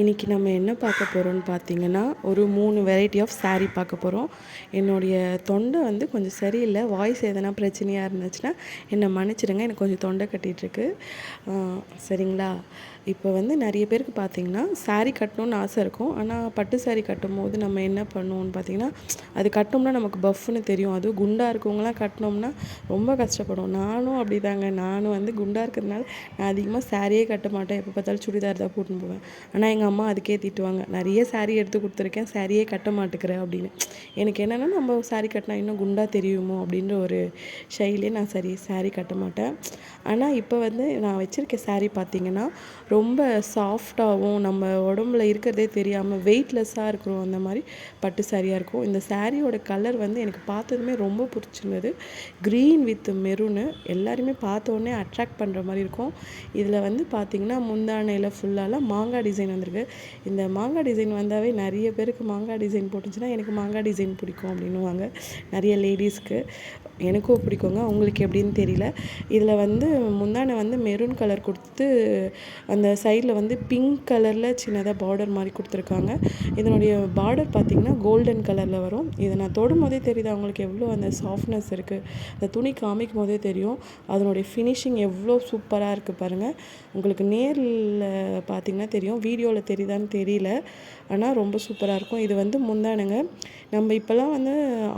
இன்றைக்கி நம்ம என்ன பார்க்க போகிறோம்னு பார்த்தீங்கன்னா ஒரு மூணு வெரைட்டி ஆஃப் சாரீ பார்க்க போகிறோம் என்னுடைய தொண்டை வந்து கொஞ்சம் சரியில்லை. வாய்ஸ் எதனா பிரச்சனையாக இருந்துச்சுன்னா என்னை மன்னிச்சிடுங்க. எனக்கு கொஞ்சம் தொண்டை கட்டிகிட்ருக்கு சரிங்களா? இப்போ வந்து நிறைய பேருக்கு பார்த்தீங்கன்னா சாரீ கட்டணும்னு ஆசை இருக்கும். ஆனால் பட்டு சாரீ கட்டும் போது நம்ம என்ன பண்ணுவோம்னு பார்த்தீங்கன்னா அது கட்டோம்னா நமக்கு பஃப்னு தெரியும். அதுவும் குண்டாக இருக்கவங்களாம் கட்டினோம்னா ரொம்ப கஷ்டப்படும். நானும் அப்படி தாங்க நானும் வந்து குண்டாக இருக்கிறதுனால நான் அதிகமாக சாரியே கட்ட மாட்டேன். எப்போ பார்த்தாலும் சுடிதார் தான் போட்டுன்னு போவேன். ஆனால் எங்கள் அம்மா அதுக்கே திட்டுவாங்க. நிறைய சாரீ எடுத்து கொடுத்துருக்கேன். சாரியே கட்ட மாட்டேக்கிற அப்படின்னு. எனக்கு என்னென்னா நம்ம சாரீ கட்டினா இன்னும் குண்டாக தெரியுமோ அப்படின்ற ஒரு ஷைலே நான் சரி சாரீ கட்ட மாட்டேன். ஆனால் இப்போ வந்து நான் வச்சுருக்க சாரீ பார்த்தீங்கன்னா ரொம்ப சாஃப்டாகவும் நம்ம உடம்புல இருக்கிறதே தெரியாமல் வெயிட்லெஸ்ஸாக இருக்கிறோம். அந்த மாதிரி பட்டு சாரியாக இருக்கும். இந்த சாரியோட கலர் வந்து எனக்கு பார்த்ததுமே ரொம்ப பிடிச்சிருந்தது. க்ரீன் வித் மெரூனு எல்லாருமே பார்த்த உடனே அட்ராக்ட் பண்ணுற மாதிரி இருக்கும். இதில் வந்து பார்த்தீங்கன்னா முந்தானையில் ஃபுல்லாலாம் மாங்காய் டிசைன் வந்திருக்கு. இந்த மாங்காய் டிசைன் வந்தாவே நிறைய பேருக்கு மாங்காய் டிசைன் போட்டுச்சுன்னா எனக்கு மாங்காய் டிசைன் பிடிக்கும் அப்படின்னுவாங்க. நிறைய லேடிஸ்க்கு எனக்கும் பிடிக்குங்க. உங்களுக்கு எப்படின்னு தெரியல. இதில் வந்து முந்தானை வந்து மெரூன் கலர் கொடுத்து அந்த சைடில் வந்து பிங்க் கலரில் சின்னதாக பார்டர் மாதிரி கொடுத்துருக்காங்க. இதனுடைய பார்டர் பார்த்திங்கன்னா கோல்டன் கலரில் வரும். இதை நான் தொடும் போதே தெரியுது? அவங்களுக்கு எவ்வளோ அந்த சாஃப்ட்னஸ் இருக்குது அந்த துணி காமிக்கும் போதே தெரியும். அதனுடைய ஃபினிஷிங் எவ்வளோ சூப்பராக இருக்குது பாருங்கள் உங்களுக்கு நேரில் பார்த்திங்கன்னா தெரியும். வீடியோவில் தெரியுதான்னு தெரியல. ஆனால் ரொம்ப சூப்பராக இருக்கும். இது வந்து முந்தானுங்க. நம்ம இப்போல்லாம் வந்து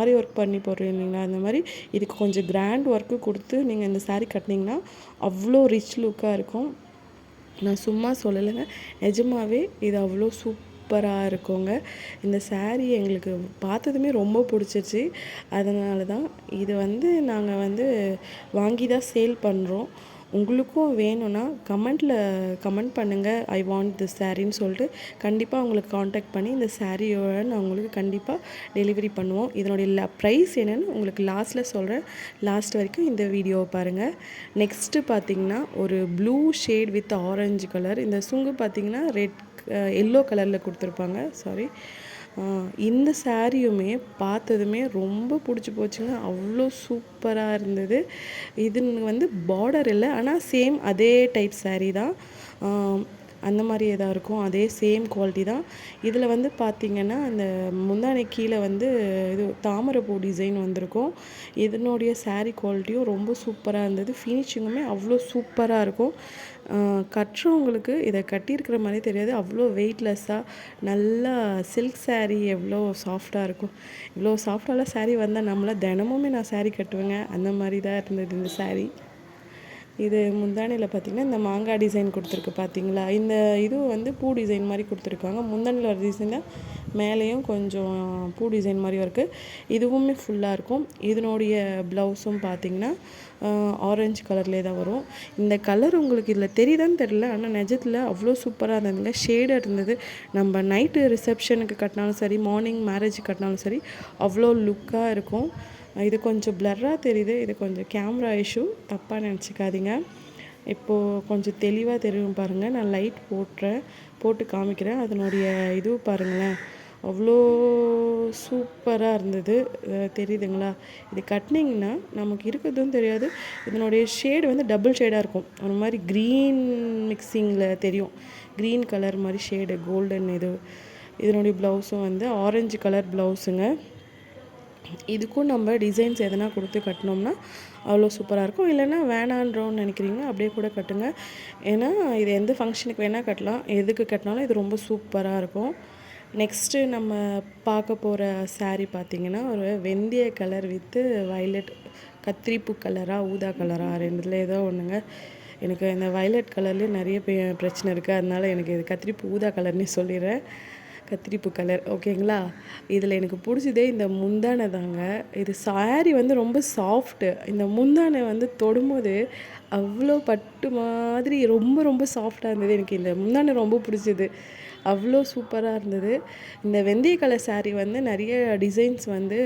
ஆரி ஒர்க் பண்ணி போடுறோம் இல்லைங்களா? அந்த மாதிரி இதுக்கு கொஞ்சம் கிராண்ட் ஒர்க்கு கொடுத்து நீங்கள் இந்த சாரீ கட்டினீங்கன்னா அவ்வளோ ரிச் லுக்காக இருக்கும். நான் சும்மா சொல்லலைங்க. நிஜமாவே இது அவ்வளோ சூப்பராக இருக்குங்க. இந்த saree எங்களுக்கு பார்த்ததுமே ரொம்ப பிடிச்சிருச்சு. அதனால தான் இது வந்து நாங்கள் வந்து வாங்கி தான் சேல் பண்ணுறோம் உங்களுக்கும் வேணும்னா கமெண்ட்டில் கமெண்ட் பண்ணுங்கள் ஐ வாண்ட் திஸ் சாரின்னு சொல்லிட்டு கண்டிப்பாக உங்களுக்கு காண்டாக்ட் பண்ணி இந்த சாரியோட நான் உங்களுக்கு கண்டிப்பாக டெலிவரி பண்ணுவோம். இதனுடைய ப்ரைஸ் என்னென்னு உங்களுக்கு லாஸ்ட்டில் சொல்கிறேன் லாஸ்ட் வரைக்கும் இந்த வீடியோவை பாருங்கள் நெக்ஸ்ட்டு பார்த்தீங்கன்னா ஒரு blue shade with orange colour இந்த சுங்கு பார்த்தீங்கன்னா ரெட் எல்லோ கலரில் கொடுத்துருப்பாங்க. சாரி இந்த சாரியுமே பார்த்ததுமே ரொம்ப பிடிச்சி போச்சுங்க. அவ்வளோ சூப்பராக இருந்தது. இது வந்து பார்டர் இல்லை ஆனால் சேம் அதே டைப் சாரீ தான். அந்த மாதிரியே தான் இருக்கும். அதே சேம் குவாலிட்டி தான். இதில் வந்து பார்த்திங்கன்னா அந்த முந்தானை கீழே வந்து இது தாமரைப்பூ டிசைன் வந்திருக்கும். இதனுடைய சாரீ குவாலிட்டியும் ரொம்ப சூப்பராக இருந்தது. ஃபினிஷிங்குமே அவ்வளோ சூப்பராக இருக்கும். கட்டுறவங்களுக்கு இதை கட்டியிருக்கிற மாதிரி தெரியாது. அவ்வளோ வெயிட்லெஸ்ஸாக நல்லா சில்க் saree எவ்வளோ சாஃப்டாக இருக்கும். இவ்வளோ சாஃப்டால சேரீ வந்தால் நம்மளாம் தினமுமே நான் சேரீ கட்டுவேங்க. அந்த மாதிரி தான் இருந்தது இந்த சாரீ இது முந்தானியில் பார்த்திங்கன்னா இந்த மாங்காய் டிசைன் கொடுத்துருக்கு பார்த்தீங்களா இந்த இது வந்து பூ டிசைன் மாதிரி கொடுத்துருக்காங்க. முந்தானையில் ஒரு டிசைனில் மேலேயும் கொஞ்சம் பூ டிசைன் மாதிரி இருக்குது இதுவுமே ஃபுல்லாக இருக்கும். இதனுடைய ப்ளவுஸும் பார்த்திங்கன்னா ஆரஞ்சு கலர்லேயே தான் வரும். இந்த கலர் உங்களுக்கு இதில் தெரியுதான்னு தெரில ஆனால் நிஜத்தில் அவ்வளோ சூப்பராக இருந்ததுங்க. ஷேடாக இருந்தது. நம்ம நைட்டு ரிசப்ஷனுக்கு கட்டினாலும் சரி மார்னிங் மேரேஜ் கட்டினாலும் சரி அவ்வளோ லுக்காக இருக்கும். இது கொஞ்சம் பிளர்ராக தெரியுது. இது கொஞ்சம் கேமரா இஷ்யூ தப்பாக நினச்சிக்காதீங்க. இப்போது கொஞ்சம் தெளிவாக தெரியும் பாருங்கள் நான் லைட் போட்டுறேன். போட்டு காமிக்கிறேன். அதனுடைய இது பாருங்களேன். அவ்வளோ சூப்பராக இருந்தது. தெரியுதுங்களா? இது கட்டினீங்கன்னா நமக்கு இருக்கிறதும் தெரியாது. இதனுடைய ஷேடு வந்து டபுள் ஷேடாக இருக்கும். ஒரு மாதிரி க்ரீன் மிக்சிங்கில் தெரியும். க்ரீன் கலர் மாதிரி ஷேடு கோல்டன் இது. இதனுடைய ப்ளவுஸும் வந்து ஆரஞ்சு கலர் ப்ளவுஸுங்க இதுக்கும் நம்ம டிசைன்ஸ் எதனா கொடுத்து கட்டினோம்னா அவ்வளோ சூப்பராக இருக்கும். இல்லைன்னா வேணான்றோன்னு நினைக்கிறீங்க அப்படியே கூட கட்டுங்க. ஏன்னா இது எந்த ஃபங்க்ஷனுக்கு வேணால் கட்டலாம். எதுக்கு கட்டினாலும் இது ரொம்ப சூப்பராக இருக்கும். நெக்ஸ்ட்டு நம்ம பார்க்க போகிற சாரீ பார்த்திங்கன்னா ஒரு வெந்தய கலர் வித்து வயலட் கத்திரிப்பூ கலராக ஊதா கலராக ரெண்டுத்தில் ஏதோ ஒன்றுங்க எனக்கு இந்த வயலட் கலர்லேயே நிறைய பிரச்சனை இருக்குது அதனால் எனக்கு இது கத்திரிப்பூ ஊதா கலர்னே சொல்லிடுறேன். கத்திரிப்பு கலர் ஓகேங்களா? இதில் எனக்கு பிடிச்சதே இந்த முந்தானை தாங்க. இது சாரி வந்து ரொம்ப சாஃப்ட்டு இந்த முந்தானை வந்து தொடும்போது அவ்வளோ பட்டு மாதிரி ரொம்ப ரொம்ப சாஃப்டாக இருந்தது. எனக்கு இந்த முந்தானை ரொம்ப பிடிச்சது. அவ்வளோ சூப்பராக இருந்தது. இந்த வெந்தய கலர் சாரீ வந்து நிறைய டிசைன்ஸ் வந்து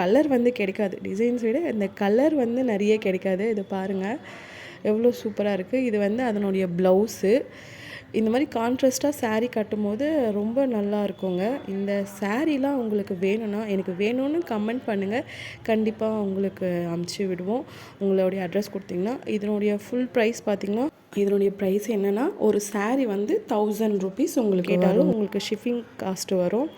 கலர் வந்து கிடைக்காது. டிசைன்ஸ் விட இந்த கலர் வந்து நிறைய கிடைக்காது. இது பாருங்கள் எவ்வளோ சூப்பராக இருக்குது இது வந்து அதனுடைய ப்ளவுஸு இந்த மாதிரி கான்ட்ராஸ்ட்டாக saree கட்டும்போது ரொம்ப நல்லா இருக்குங்க. இந்த சாரீலாம் உங்களுக்கு வேணும்னா எனக்கு வேணும்னு கமெண்ட் பண்ணுங்கள் கண்டிப்பாக உங்களுக்கு அமுச்சு விடுவோம். உங்களுடைய அட்ரஸ் கொடுத்தீங்கன்னா இதனுடைய ஃபுல் ப்ரைஸ் பார்த்தீங்கன்னா இதனுடைய ப்ரைஸ் என்னென்னா ஒரு saree வந்து தௌசண்ட் ருபீஸ் உங்களுக்கு கேட்டாலும் உங்களுக்கு ஷிப்பிங் காஸ்ட்டு வரும்.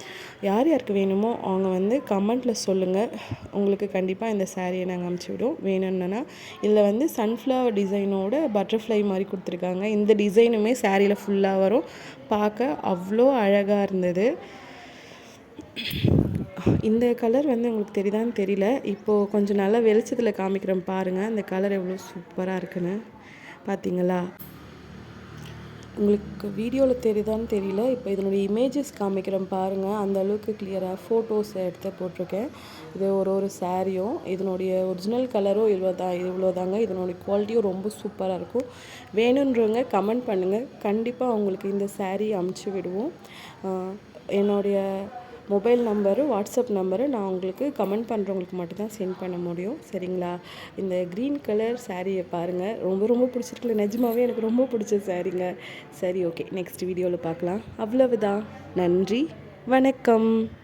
யார் யாருக்கு வேணுமோ அவங்க வந்து கமெண்ட்டில் சொல்லுங்கள் உங்களுக்கு கண்டிப்பாக இந்த சாரியை நாங்கள் அமுச்சு விடுவோம். வேணும்னா இதில் வந்து சன்ஃப்ளவர் டிசைனோட பட்டர்ஃப்ளை மாதிரி கொடுத்துருக்காங்க. இந்த டிசைனுமே சாரியில் ஃபுல்லாக வரும். பார்க்க அவ்வளோ அழகாக இருந்தது. இந்த கலர் வந்து உங்களுக்கு தெரியுதான்னு தெரியல. இப்போது கொஞ்சம் நல்லா வெளிச்சத்தில் காமிக்கிறேன் பாருங்கள் இந்த கலர் எவ்வளோ சூப்பராக இருக்குன்னு. பார்த்தீங்களா உங்களுக்கு வீடியோவில் தெரியுதான்னு தெரியல. இப்போ இதனுடைய இமேஜஸ் காமிக்கிறேன் பாருங்கள் அந்த அளவுக்கு கிளியராக ஃபோட்டோஸ் எடுத்து போட்டிருக்கேன். இது ஒரு ஒரு சாரியும் இதனுடைய ஒரிஜினல் கலரும் இவ்வளோ தான் இவ்வளோ தாங்க. இதனுடைய குவாலிட்டியும் ரொம்ப சூப்பராக இருக்கும். வேணுன்றவங்க கமெண்ட் பண்ணுங்கள் கண்டிப்பாக உங்களுக்கு இந்த saree அமுச்சு விடுவோம். என்னுடைய மொபைல் நம்பரு வாட்ஸ்அப் நம்பரு நான் உங்களுக்கு கமெண்ட் பண்ணுறவங்களுக்கு மட்டும்தான் சென்ட் பண்ண முடியும். சரிங்களா? இந்த க்ரீன் கலர் சாரியை பாருங்கள் ரொம்ப ரொம்ப பிடிச்சிருக்குல்ல. நிஜமாவே எனக்கு ரொம்ப பிடிச்ச சாரீங்க. சரி ஓகே. நெக்ஸ்ட் வீடியோவில் பார்க்கலாம். அவ்வளவுதான். நன்றி. வணக்கம்.